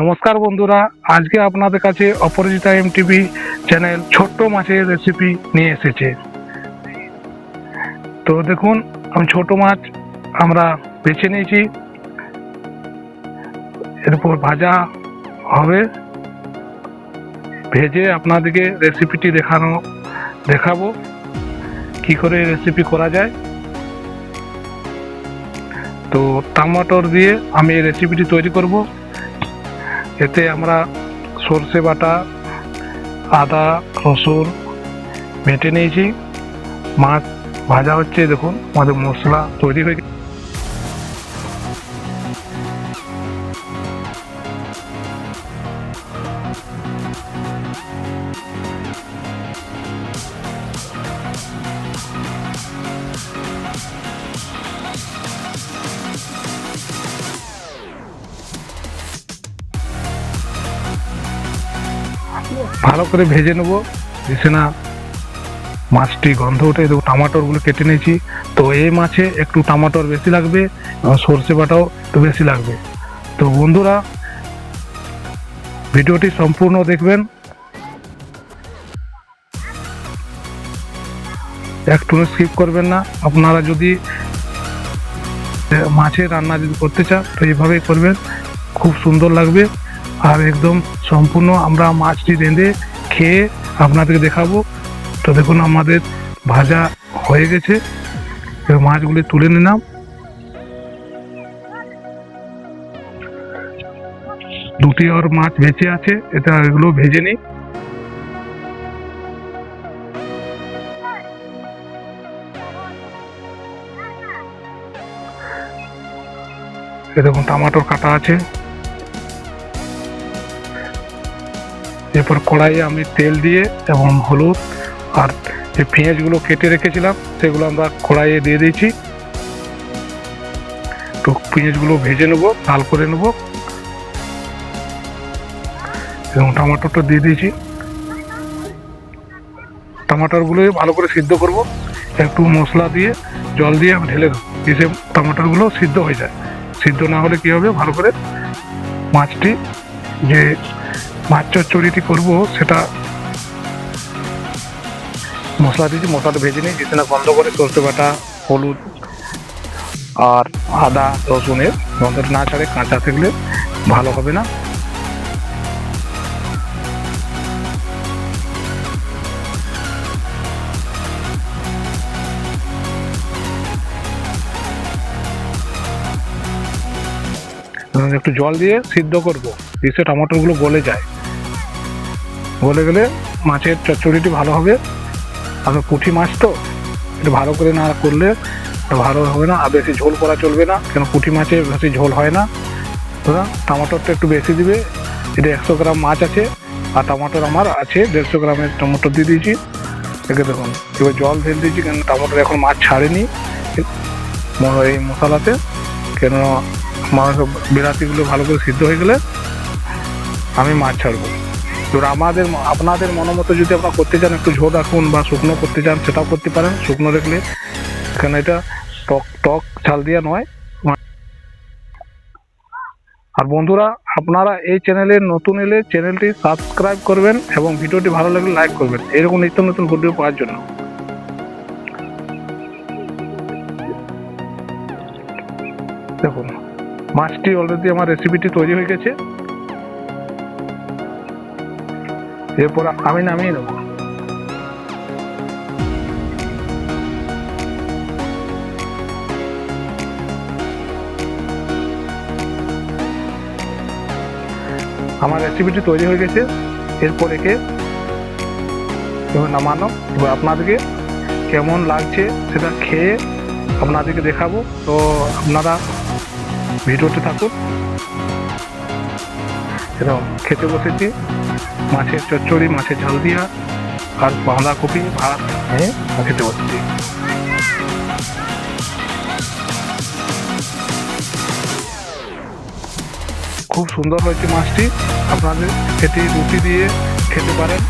নমস্কার বন্ধুরা, আজকে আপনাদের কাছে অপরাজিতা এম টিভি চ্যানেল ছোট্ট মাছের রেসিপি নিয়ে এসেছে। তো দেখুন, আমি ছোট মাছ আমরা বেছে নিয়েছি। এরপর ভাজা হবে। ভেজে আপনাদেরকে রেসিপিটি দেখানো, দেখাবো কি করে রেসিপি করা যায়। তো টমাটোর দিয়ে আমি এই রেসিপিটি তৈরি করব। এতে আমরা সর্ষে বাটা, আদা, রসুন মেটে নিয়েছি। মাছ ভাজা হচ্ছে, দেখুন, আমাদের মশলা তৈরি হয়ে ভালো করে ভেজে নেব। দিছে না মাছটি গন্ধ উঠে দেখো টমাটোরগুলো কেটে নিয়েছি। তো এই মাছে একটু টমাটোর বেশি লাগবে সর্ষে বাটাও একটু বেশি লাগবে। তো বন্ধুরা, ভিডিওটি সম্পূর্ণ দেখবেন। একটু স্কিপ করবেন না। আপনারা যদি মাছের রান্না যদি করতে চান, তো এইভাবেই করবেন। খুব সুন্দর লাগবে। আর একদম সম্পূর্ণ আমরা মাছটি রেঁধে খেয়ে আপনাদেরকে দেখাবো। তো দেখুন আমাদের ভাজা হয়ে গেছে। মাছগুলি তুলে নিলাম। দুটি ওর মাছ বেঁচে আছে, এটা এগুলো ভেজে নিই। এরকম টমাটোর কাটা আছে। এরপর কড়াইয়ে আমি তেল দিয়ে এবং হলুদ আর যে পেঁয়াজগুলো কেটে রেখেছিলাম, সেগুলো আমরা কড়াইয়ে দিয়ে দিয়েছি। তো পেঁয়াজগুলো ভেজে নেব, লাল করে নেব। এবং টমাটোটা দিয়ে দিয়েছি। টমাটোরগুলো ভালো করে সিদ্ধ করব। একটু মশলা দিয়ে, জল দিয়ে আমি ঢেলে দেবো। এসে টমাটোরগুলো সিদ্ধ হয়ে যায়। সিদ্ধ না হলে কী হবে? ভালো করে মাছটি যে মাছ চচ্চড়িটি করব, সেটা মশলা দিয়েছি মশলাটা ভেজে নিই যেতে না গন্ধ করে সরষে বাটা, হলুদ আর আদা রসুনের গন্ধটা না ছাড়ে কাঁচা থাকলে ভালো হবে না। একটু জল দিয়ে সিদ্ধ করব দিতে টমাটোগুলো গলে যায়। গলে গেলে মাছের চচ্চড়িটি ভালো হবে। আর পুঁটি মাছ তো, একটু ভালো করে না করলে ভালো হবে না, আর বেশি ঝোল করা চলবে না, কেন পুঁটি মাছে বেশি ঝোল হয় না। সুতরাং টমাটোরটা একটু বেশি দিবে এটা একশো গ্রাম মাছ আছে, আর টমাটোর আমার আছে দেড়শো গ্রামের টমেটো দিয়ে দিয়েছি। দেখে দেখুন, এবার জল ঢেলে দিয়েছি, কেন টমাটোর এখন মাছ ছাড়েনি। এই মশলাতে, কেন মাংস বিলাতিগুলো ভালো করে সিদ্ধ হয়ে গেলে আমি মাছ ছাড়বো। এবার আমাদের আপনাদের মনোমতো যদি আপনারা করতে চান, একটু ঝোল রাখুন বা শুকনো করতে চান, সেটাও করতে পারেন। শুকনো রাখলে এখানে এটা টক টক ঝাল দিয়া নয়। আর বন্ধুরা, আপনারা এই চ্যানেলে নতুন এলে চ্যানেলটি সাবস্ক্রাইব করবেন এবং ভিডিওটি ভালো লাগলে লাইক করবেন। এরকম নিত্য নতুন ভিডিও পাওয়ার জন্য। দেখুন, মাছটি অলরেডি আমার রেসিপিটি তৈরি হয়ে গেছে। এরপর আমি নামিয়ে নেব আমার রেসিপিটি তৈরি হয়ে গেছে। এরপর একে নামানো। এবার আপনাদেরকে কেমন লাগছে সেটা খেয়ে আপনাদেরকে দেখাবো। তো আপনারা ভিডিওতে থাকুন। খেতে বসেছি। মাছের চচ্চড়ি, মাছের ঝাল দিয়া আর বাঁধাকপি ভাত হ্যাঁ খেতে পারছি খুব সুন্দর হয়েছে মাছটি। আপনাদের এটি রুটি দিয়ে খেতে পারেন।